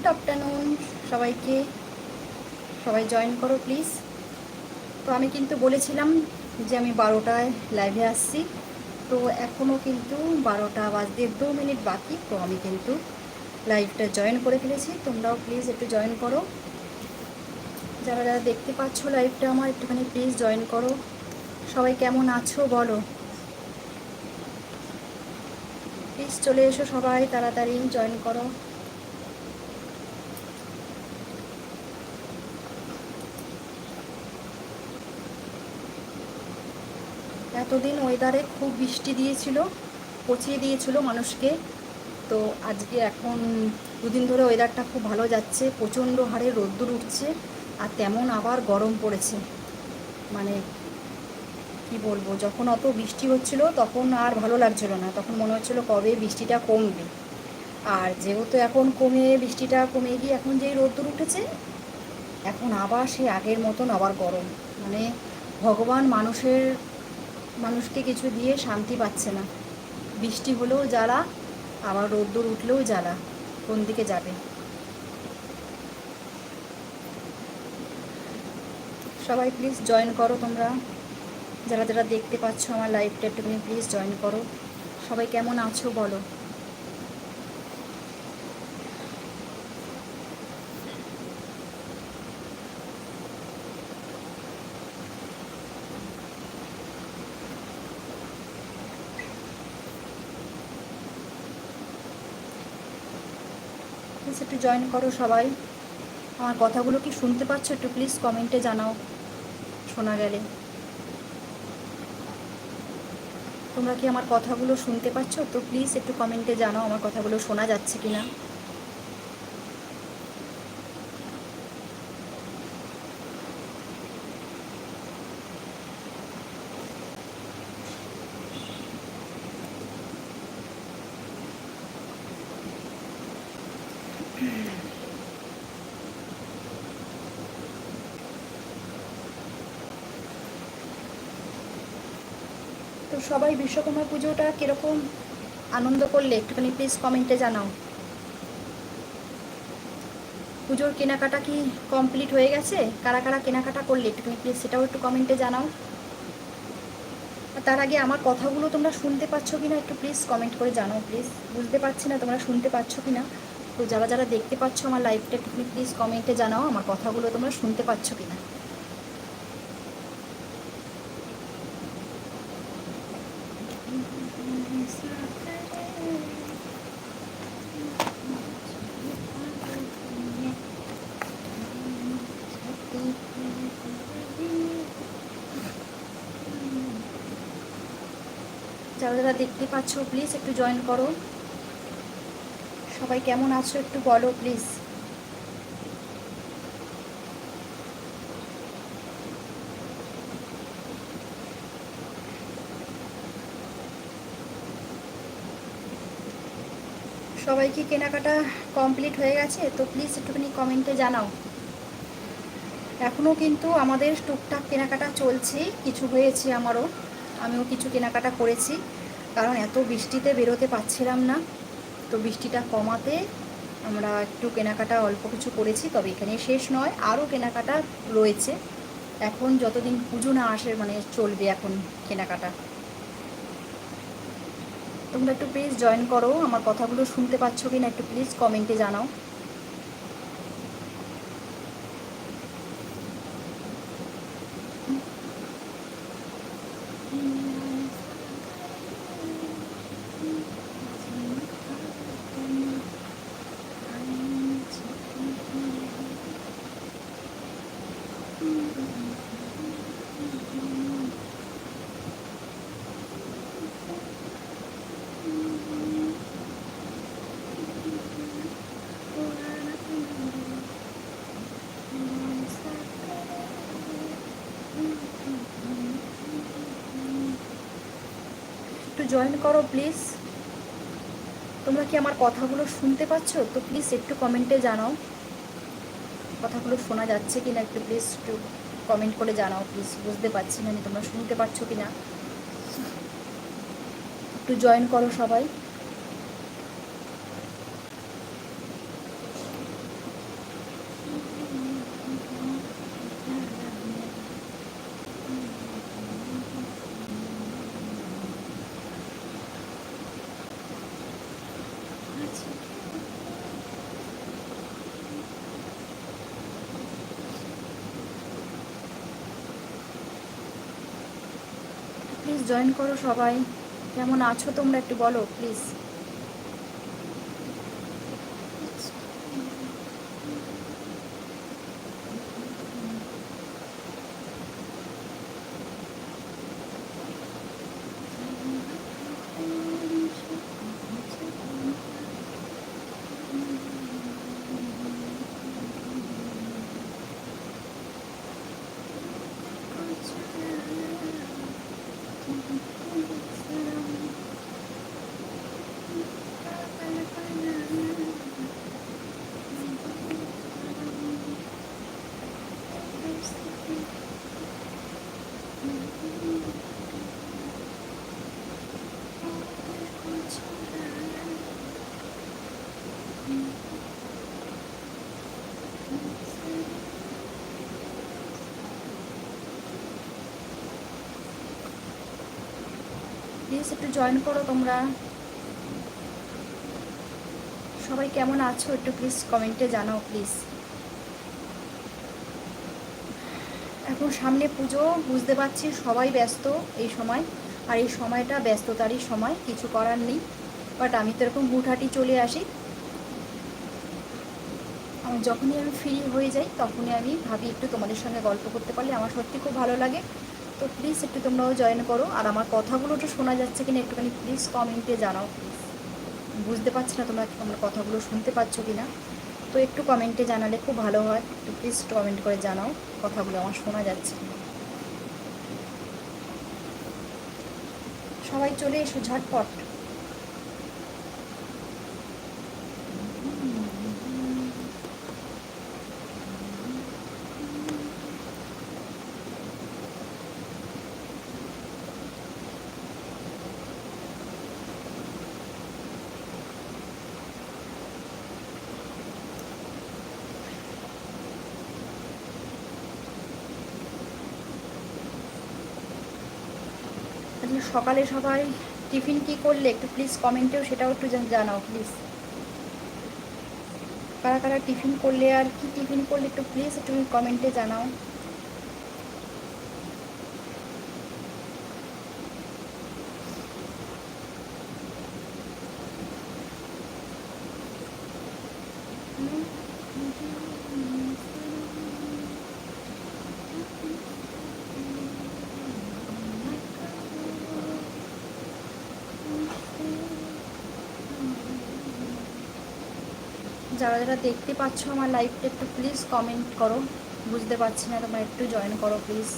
Good afternoon সবাইকে। সবাই join করো প্লিজ তো আমি কিন্তু বলেছিলাম যে আমি বারোটায় লাইভে আসছি। তো এখনও কিন্তু বারোটা বাজতে দু মিনিট বাকি। তো আমি কিন্তু লাইভটা জয়েন করে ফেলেছি। তোমরাও প্লিজ একটু জয়েন করো। যারা যারা দেখতে পাচ্ছ লাইভটা আমার, একটুখানি প্লিজ জয়েন করো। সবাই কেমন আছো বলো? প্লিজ চলে এসো সবাই, তাড়াতাড়ি জয়েন করো। এতদিন ওয়েদারে খুব বৃষ্টি দিয়েছিল, পচিয়ে দিয়েছিল মানুষকে। তো আজকে এখন দুদিন ধরে ওয়েদারটা খুব ভালো যাচ্ছে, প্রচণ্ড হারে রোদ্দুর উঠছে আর তেমন আবার গরম পড়েছে। মানে কি বলব, যখন অত বৃষ্টি হচ্ছিল তখন আর ভালো লাগছিল না, তখন মনে হচ্ছিল কবে বৃষ্টিটা কমবে। আর যেহেতু এখন কমে, বৃষ্টিটা কমে গিয়ে এখন যেই রোদ্দুর উঠেছে, এখন আবার সেই আগের মতন আবার গরম। মানে ভগবান মানুষের মানুষকে কিছু দিয়ে শান্তি পাচ্ছে না। বৃষ্টি হলেও জ্বালা, আবার রোদ্দুর উঠলেও জ্বালা। কোন দিকে যাবে? সবাই প্লিজ জয়েন করো তোমরা। যারা যারা দেখতে পাচ্ছ আমার লাইভটা একটুখানি প্লিজ জয়েন করো। সবাই কেমন আছো বলো। প্লিজ একটু জয়েন করো সবাই। আমার কথাগুলো কি শুনতে পাচ্ছ? একটু প্লিজ কমেন্টে জানাও। শোনা গেলে। তোমরা কি আমার কথাগুলো শুনতে পাচ্ছ? তো প্লিজ একটু কমেন্টে জানাও আমার কথাগুলো শোনা যাচ্ছে কি না সবাই বিশ্বকর্মা পুজোটা কীরকম আনন্দ করলে? একটুখানি প্লিজ কমেন্টে জানাও। পুজোর কেনাকাটা কি কমপ্লিট হয়ে গেছে? কারা কারা কেনাকাটা করলে? একটুখানি প্লিজ সেটাও একটু কমেন্টে জানাও। তার আগে আমার কথাগুলো তোমরা শুনতে পাচ্ছ কি না একটু প্লিজ কমেন্ট করে জানাও প্লিজ বুঝতে পারছি না তোমরা শুনতে পাচ্ছ কি না তো যারা যারা দেখতে পাচ্ছ আমার লাইভটা একটু প্লিজ কমেন্টে জানাও আমার কথাগুলো তোমরা শুনতে পাচ্ছ কি না যারা যারা দেখতে পাচ্ছ প্লিজ একটু জয়েন করো। সবাই কেমন আছো একটু বলো প্লিজ সবাই কি কেনাকাটা কমপ্লিট হয়ে গেছে? তো প্লিজ একটুখানি কমেন্টে জানাও। এখনও কিন্তু আমাদের টুকটাক কেনাকাটা চলছে, কিছু হয়েছে আমারও। আমিও কিছু কেনাকাটা করেছি। কারণ এত বৃষ্টিতে বেরোতে পারছিলাম না। তো বৃষ্টিটা কমাতে আমরা একটু কেনাকাটা অল্প কিছু করেছি, তবে এখানে শেষ নয়, আরও কেনাকাটা রয়েছে। এখন যতদিন পুজো না আসে মানে চলবে এখন কেনাকাটা। তোমরা একটু প্লিজ জয়েন করো, আমার কথাগুলো শুনতে পাচ্ছ কি না একটু প্লিজ কমেন্টে জানাও। জয়েন করো প্লিজ তোমরা কি আমার কথাগুলো শুনতে পাচ্ছ? তো প্লিজ একটু কমেন্টে জানাও। কথাগুলো শোনা যাচ্ছে কি না একটু প্লিজ একটু কমেন্ট করে জানাও প্লিজ বুঝতে পারছি না তোমরা শুনতে পাচ্ছ কি না একটু জয়েন করো সবাই প্লিজ জয়েন করো সবাই। কেমন আছো তোমরা একটু বলো প্লিজ প্লিজ একটু জয়েন করো তোমরা। সবাই কেমন আছো একটু প্লিজ কমেন্টে জানাও প্লিজ এখন সামনে পুজো, বুঝতে পারছি সবাই ব্যস্ত এই সময়, আর এই সময়টা ব্যস্ততারই সময়, কিছু করার নেই। বাট আমি তো এরকম হুটহাটি চলে আসি। যখনই আমি ফ্রি হয়ে যাই, তখনই আমি ভাবি একটু তোমাদের সঙ্গে গল্প করতে পারলে আমার সত্যি খুব ভালো লাগে। তো প্লিজ একটু তোমরাও জয়েন করো। আর আমার কথাগুলো একটু শোনা যাচ্ছে কিনা একটুখানি প্লিজ কমেন্টে জানাও। বুঝতে পারছি না তোমরা আমার কথাগুলো শুনতে পাচ্ছ কি না তো একটু কমেন্টে জানালে খুব ভালো হয়। একটু প্লিজ কমেন্ট করে জানাও কথাগুলো, আমার শোনা যাচ্ছে। সবাই চলে এসো ঝটপট আজকে সকালে সবাই টিফিন কি করলে একটু প্লিজ কমেন্টেও সেটাও একটু জানাও প্লিজ কারা কারা টিফিন করলে আর কি টিফিন করলে একটু প্লিজ একটু কমেন্টে জানাও। যারা যারা দেখতে পাচ্ছ আমার লাইভটা একটু প্লিজ কমেন্ট করো। বুঝতে পারছি না, তোমরা একটু জয়েন করো প্লিজ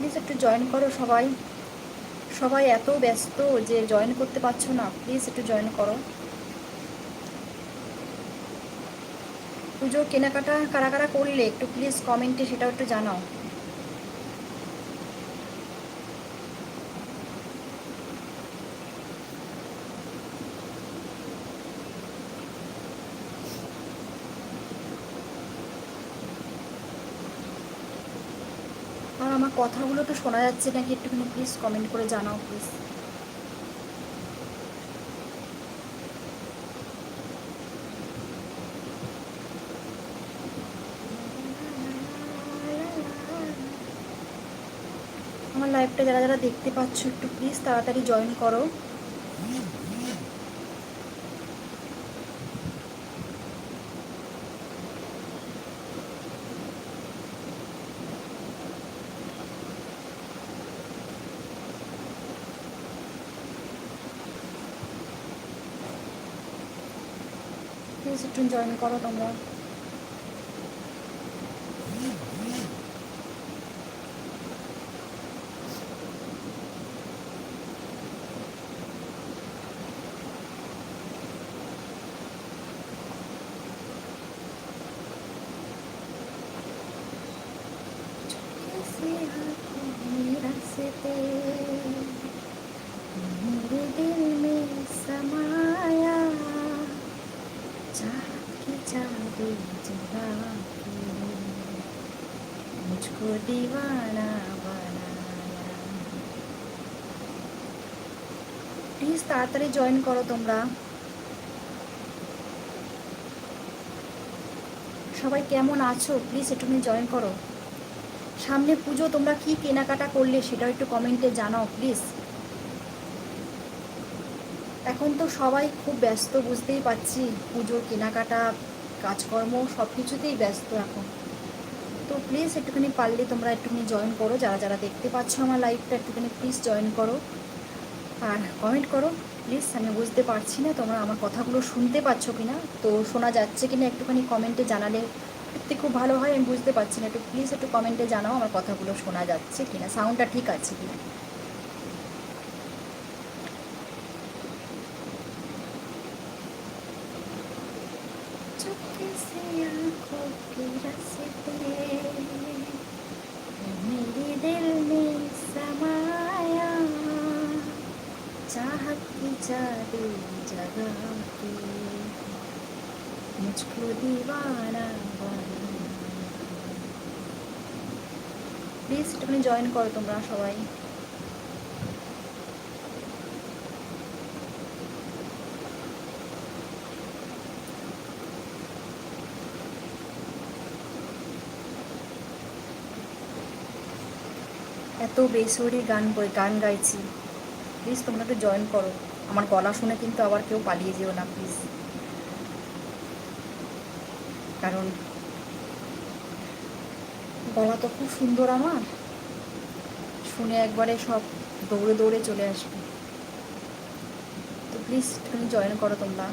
প্লিজ একটু জয়েন করো সবাই। সবাই এত ব্যস্ত যে জয়েন করতে পারছ না প্লিজ একটু জয়েন করো। পুজোর কেনাকাটা কারা কারা করলে একটু প্লিজ কমেন্টে সেটাও একটু জানাও আর আমার কথাগুলো তো শোনা যাচ্ছে নাকি একটুখানি প্লিজ কমেন্ট করে জানাও প্লিজ আমার লাইভটা যারা যারা দেখতে পাচ্ছ একটু প্লিজ তাড়াতাড়ি জয়েন করো। প্লিজ একটু জয়েন করো তোমরা। তাড়াতাড়ি জয়েন করো তোমরা। সবাই কেমন আছো? প্লিজ একটুখানি জয়েন করো। সামনে পুজো, তোমরা কি কেনাকাটা করলে সেটাও একটু কমেন্টে জানাও প্লিজ এখন তো সবাই খুব ব্যস্ত, বুঝতেই পারছি। পুজোর কেনাকাটা, কাজকর্ম সব কিছুতেই ব্যস্ত এখন। তো প্লিজ একটুখানি পারলে তোমরা একটুখানি জয়েন করো। যারা যারা দেখতে পাচ্ছ আমার লাইভটা একটুখানি প্লিজ জয়েন করো। আর কমেন্ট করো। প্লিজ আমি বুঝতে পারছি না তোমরা আমার কথাগুলো শুনতে পাচ্ছ কি না তো শোনা যাচ্ছে কি না একটুখানি কমেন্টে জানালে সত্যি খুব ভালো হয় আমি বুঝতে পারছি না একটু প্লিজ একটু কমেন্টে জানাও আমার কথাগুলো শোনা যাচ্ছে কি না সাউন্ডটা ঠিক আছে কি না चुपके से आंखों के रास्ते मेरे दिल में चाहत की जादू जगा के मुझको दीवाना প্লিজ একটুখানি জয়েন করো তোমরা সবাই এত বেসুরি গান বই গান গাইছি প্লিজ তোমরা একটু জয়েন করো আমার গলা শুনে কিন্তু আবার কেউ পালিয়ে যেও না প্লিজ কারণ গলা তো খুব সুন্দর আমার। শুনে একবারে সব দৌড়ে দৌড়ে চলে আসবে। তো প্লিজ তুমি জয়েন করো তোমরা।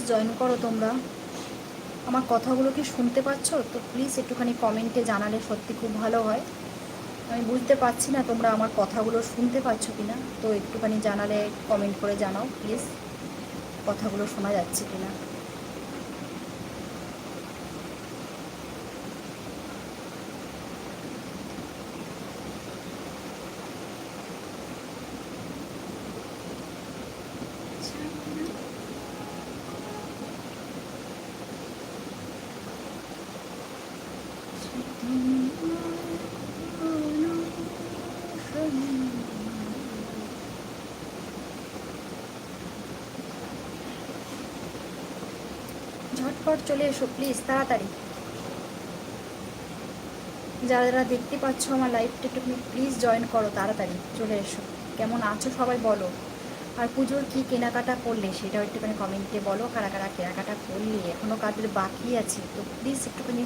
প্লিজ জয়েন করো তোমরা। আমার কথাগুলো কি শুনতে পাচ্ছ? তো প্লিজ একটুখানি কমেন্টে জানালে সত্যি খুব ভালো হয়। আমি বুঝতে পারছি না তোমরা আমার কথাগুলো শুনতে পাচ্ছ কি না তো একটুখানি জানালে কমেন্ট করে জানাও প্লিজ কথাগুলো শোনা যাচ্ছে কি না ঝটপট চলে এসো প্লিজ তাড়াতাড়ি। যারা যারা দেখতে পাচ্ছ আমার লাইভটা একটু প্লিজ জয়েন করো, তাড়াতাড়ি চলে এসো। কেমন আছো সবাই বলো। আর পুজোর কী কেনাকাটা করলে সেটাও একটুখানি কমেন্টে বলো, কারা কারা কেনাকাটা করলে এখনও কাদের বাকি আছে, তো প্লিজ একটুখানি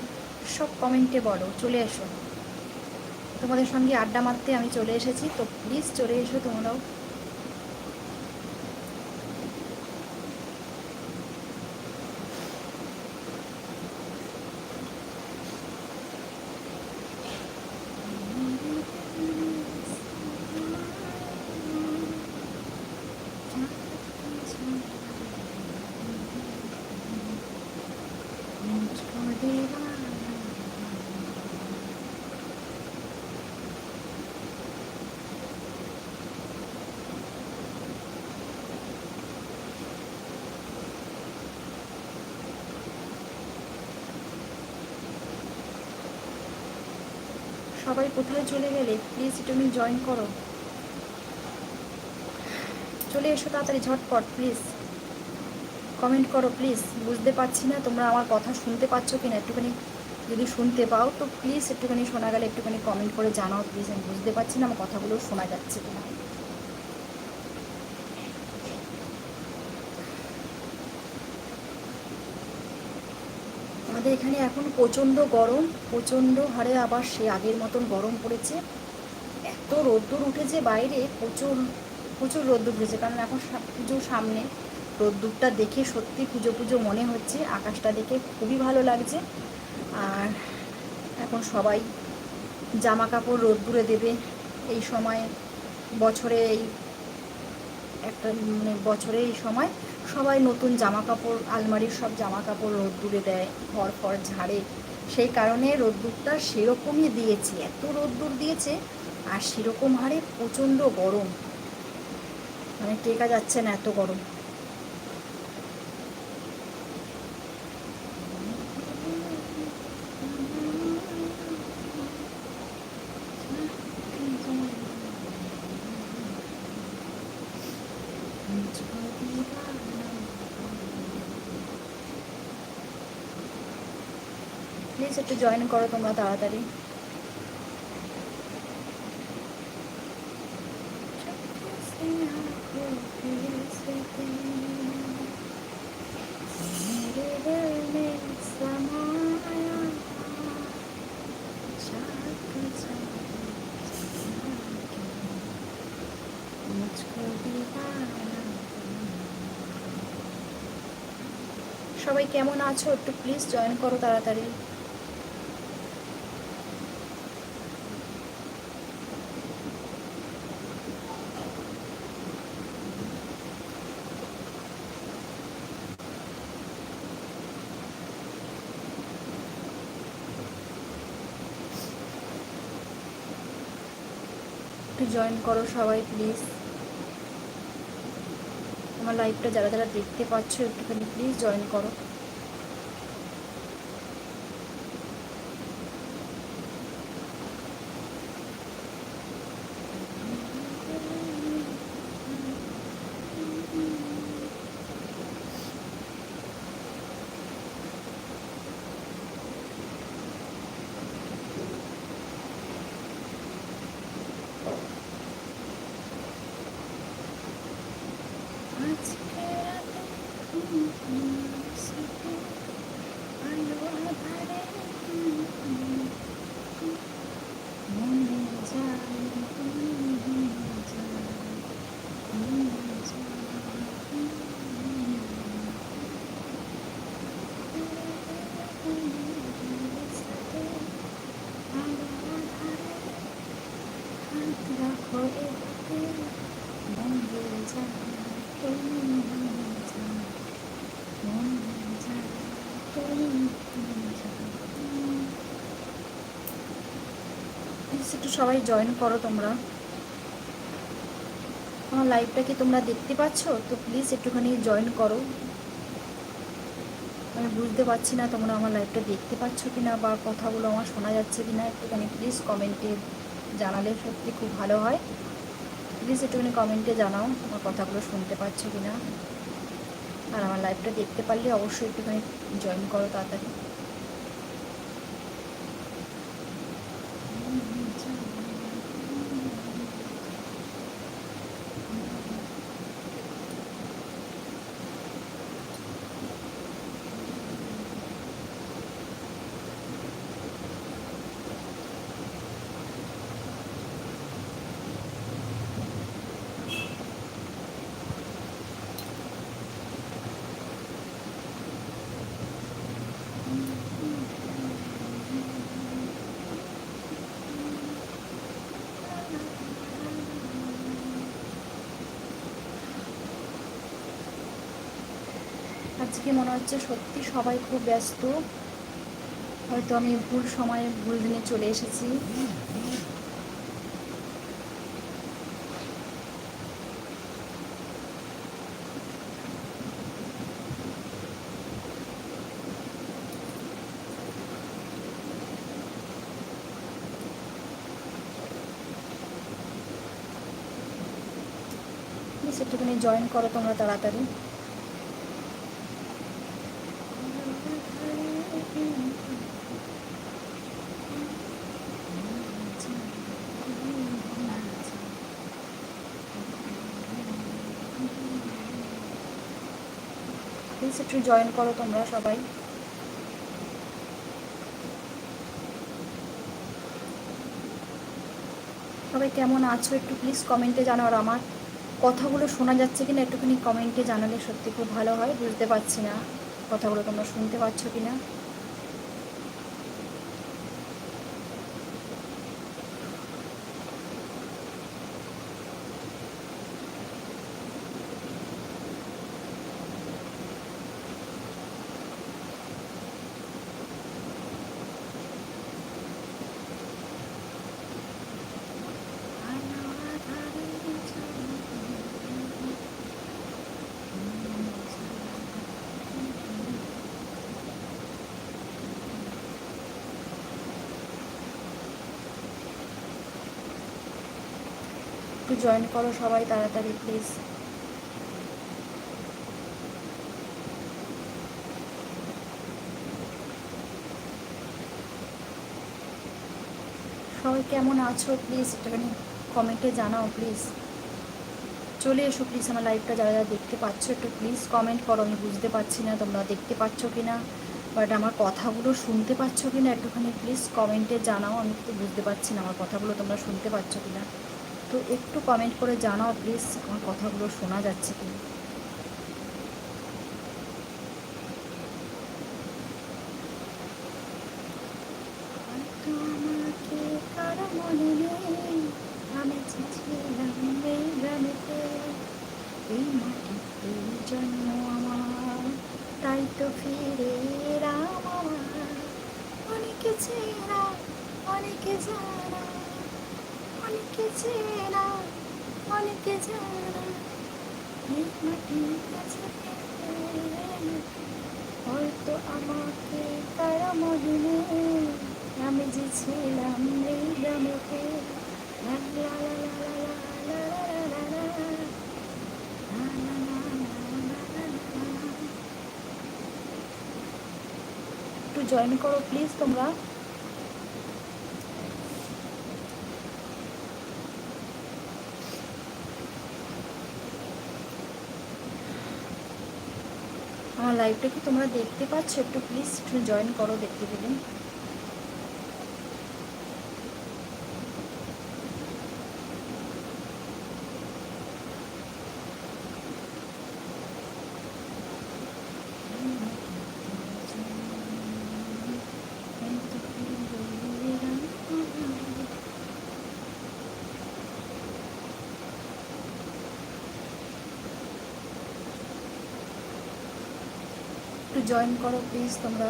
সব কমেন্টে বলো, চলে এসো। তোমাদের সঙ্গে আড্ডা মারতে আমি চলে এসেছি, তো প্লিজ চলে এসো, তোমরাও সবাই কোথায় চলে গেলে? প্লিজ তুমি জয়েন করো। চলে এসো তাড়াতাড়ি, ঝটপট প্লিজ কমেন্ট করো প্লিজ বুঝতে পারছি না তোমরা আমার কথা শুনতে পাচ্ছ কি না একটুখানি যদি শুনতে পাও, তো প্লিজ একটুখানি শোনা গেলে একটুখানি কমেন্ট করে জানাও প্লিজ আমি বুঝতে পারছি না আমার কথাগুলো শোনা যাচ্ছে কি না আমাদের এখানে এখন প্রচণ্ড গরম, প্রচণ্ড হারে আবার সে আগের মতন গরম পড়েছে। এত রোদ্দুর উঠেছে বাইরে, প্রচুর প্রচুর রোদ্দুর উঠেছে, কারণ এখন পুজোর সামনে। রোদ্দুরটা দেখে সত্যি পুজো পুজো মনে হচ্ছে, আকাশটা দেখে খুবই ভালো লাগছে। আর এখন সবাই জামা কাপড় রোদ্দুরে দেবে। এই সময় বছরে এই একটা মানে বছরে এই সময় সবাই নতুন জামা কাপড় আলমারির সব জামা কাপড় রোদ্দুরে দেয়, ঘর ফর ঝাড়ে। সেই কারণে রোদ্দুরটা সেরকমই দিয়েছে, এত রোদ্দুর দিয়েছে, আর সেরকম হারে প্রচণ্ড গরম। মানে টেকা যাচ্ছে না এত গরম। প্লিজ একটু জয়েন করো তোমরা তাড়াতাড়ি। সবাই কেমন আছো? একটু প্লিজ জয়েন করো তাড়াতাড়ি। একটু জয়েন করো সবাই প্লিজ আমার লাইভটা যারা যারা দেখতে পাচ্ছ একটুখানি প্লিজ জয়েন করো। একটু সবাই জয়েন করো তোমরা। আমার লাইভটা কি তোমরা দেখতে পাচ্ছ? তো প্লিজ একটুখানি জয়েন করো। আমি বুঝতে পারছি না তোমরা আমার লাইভটা দেখতে পাচ্ছ কি না বা কথাগুলো আমার শোনা যাচ্ছে কি না একটুখানি প্লিজ কমেন্টে জানালে সত্যি খুব ভালো হয়। প্লিজ একটুখানি কমেন্টে জানাও, আমার কথাগুলো শুনতে পাচ্ছ কি না আর আমার লাইভটা দেখতে পারলে অবশ্যই একটুখানি জয়েন করো তাড়াতাড়ি। আজকে মনে হচ্ছে সত্যি সবাই খুব ব্যস্ত। হয়তো আমি ভুল সময়ে ভুল দিনে চলে এসেছি। প্লিজ একটুখানি জয়েন করো তোমরা তাড়াতাড়ি। অবশ্যই জয়েন করো তোমরা সবাই। সবাই কেমন আছো একটু প্লিজ কমেন্টে জানাও আর আমার কথাগুলো শোনা যাচ্ছে কিনা একটুখানি কমেন্টে জানালে সত্যি খুব ভালো হয়, বুঝতে পারছি না। কথাগুলো তোমরা শুনতে পাচ্ছ কিনা। না একটু জয়েন করো সবাই তাড়াতাড়ি প্লিজ সবাই কেমন আছো? প্লিজ একটুখানি কমেন্টে জানাও প্লিজ চলে এসো প্লিজ আমার লাইভটা যারা যারা দেখতে পাচ্ছ একটু প্লিজ কমেন্ট করো। আমি বুঝতে পারছি না তোমরা দেখতে পাচ্ছ কি না বাট আমার কথাগুলো শুনতে পাচ্ছ কি না একটুখানি প্লিজ কমেন্টে জানাও। আমি তো বুঝতে পারছি না আমার কথাগুলো তোমরা শুনতে পাচ্ছ কি না তো একটু কমেন্ট করে জানাও প্লিজ আমার কথাগুলো শোনা যাচ্ছে কি এই মাটিতে আমার, তাই তো আমার। অনেকে চেনা, অনেকে জানা হয়তো আমাকে তারা মদিনে আমি যে ছিলাম এই গ্রামেতে একটু জয়েন করো প্লিজ তোমরা লাইভটা কি তোমরা দেখতে পাচ্ছ? একটু প্লিজ একটু জয়েন করো দেখতে পেলে একটু জয়েন করো প্লিজ তোমরা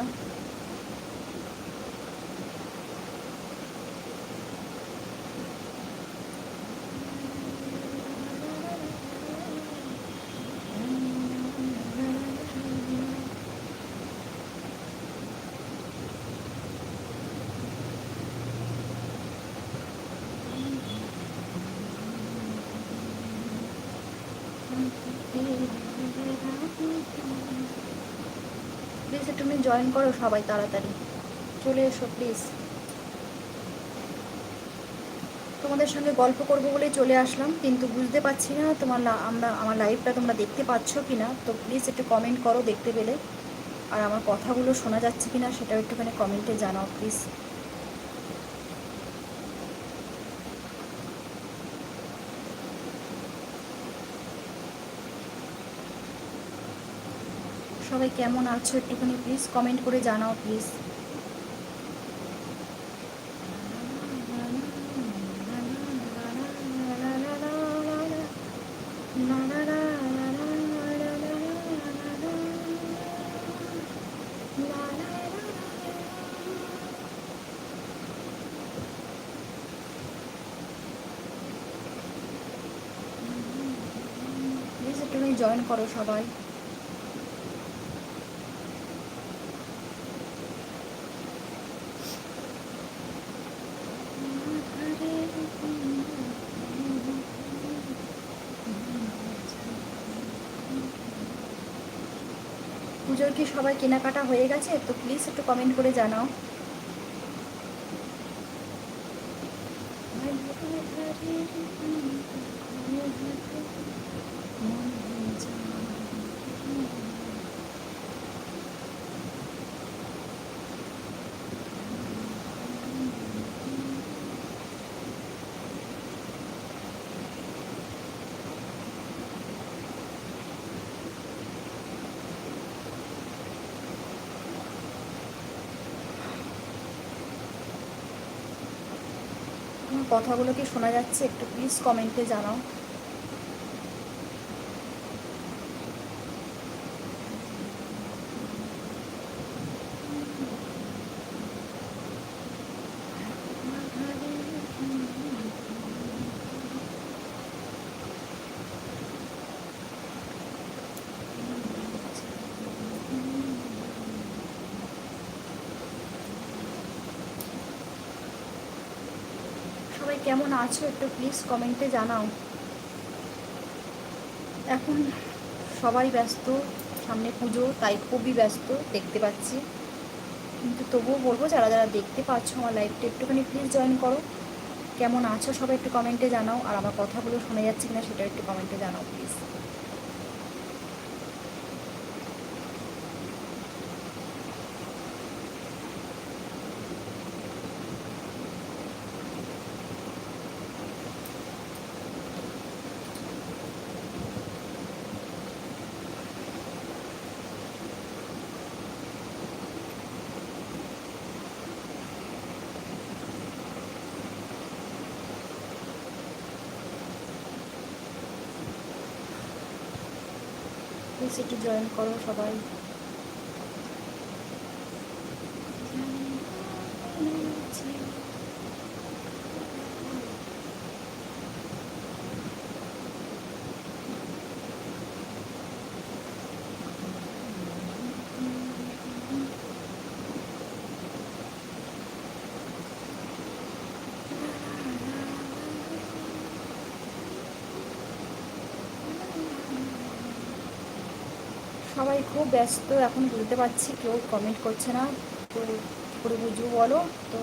প্লিজ তুমি জয়েন করো সবাই তাড়াতাড়ি। চলে এসো প্লিজ তোমাদের সঙ্গে গল্প করব বলেই চলে আসলাম, কিন্তু বুঝতে পারছি না তোমার আমরা আমার লাইভটা তোমরা দেখতে পাচ্ছ কি না তো প্লিজ একটু কমেন্ট করো দেখতে পেলে। আর আমার কথাগুলো শোনা যাচ্ছে কি না সেটাও একটুখানি কমেন্টে জানাও প্লিজ সবাই কেমন আছো একটুখানি প্লিজ কমেন্ট করে জানাও প্লিজ জয়েন করো সবাই। সবাই কেনাকাটা হয়ে গেছে তো প্লিজ একটু কমেন্ট করে জানাও। কথাগুলো কি শোনা যাচ্ছে? একটু প্লিজ কমেন্টে জানাও সবাই কেমন আছো একটু প্লিজ কমেন্টে জানাও। এখন সবাই ব্যস্ত, সামনে পুজো, তাই খুবই ব্যস্ত, দেখতে পাচ্ছি। কিন্তু তবুও বলব, যারা যারা দেখতে পাচ্ছ আমার লাইভটা একটুখানি প্লিজ জয়েন করো। কেমন আছো সবাই একটু কমেন্টে জানাও, আর আমার কথাগুলো শোনা যাচ্ছে কিনা সেটা একটু কমেন্টে জানাও প্লিজ একটু জয়েন করো সবাই। সবাই খুব ব্যস্ত, এখন বুঝতে পারছি কেউ কমেন্ট করছে না। তো করে বুঝব বলো, তো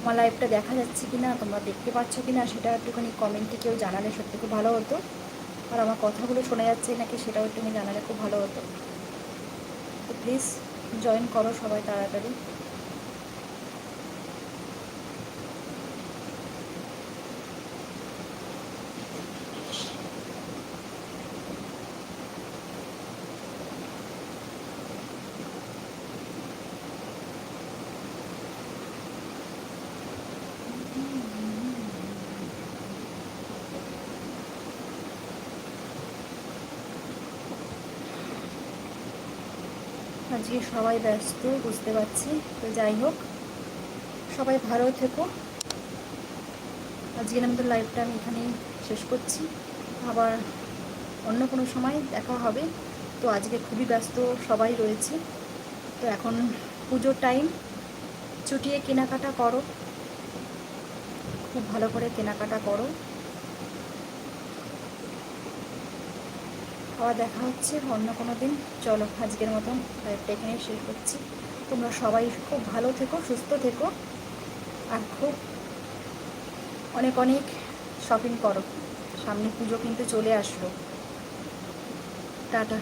আমার লাইভটা দেখা যাচ্ছে কি না তোমরা দেখতে পাচ্ছ কি না সেটা একটুখানি কমেন্টে কেউ জানালে সত্যি খুব ভালো হতো। আর আমার কথাগুলো শোনা যাচ্ছে নাকি সেটাও একটুখানি জানালে খুব ভালো হতো। তো প্লিজ জয়েন করো সবাই তাড়াতাড়ি। আজকে সবাই ব্যস্ত, বুঝতে পারছি। তো যাই হোক, সবাই ভালো থেকো। আজকের আমাদের লাইভটা আমি এখানেই শেষ করছি। আবার অন্য কোনো সময় দেখা হবে। তো আজকে খুবই ব্যস্ত সবাই রয়েছে। তো এখন পুজোর টাইম চুটিয়ে কেনাকাটা করো। খুব ভালো করে কেনাকাটা করো। আবার দেখা হচ্ছে, অন্য কোনো দিন। চলো, আজকের মতন লাইভটা এখানেই শেষ করছি। তোমরা সবাই খুব ভালো থেকো, সুস্থ থেকো, আর খুব অনেক অনেক শপিং করো। সামনে পুজো কিন্তু চলে আসলো। টাটা।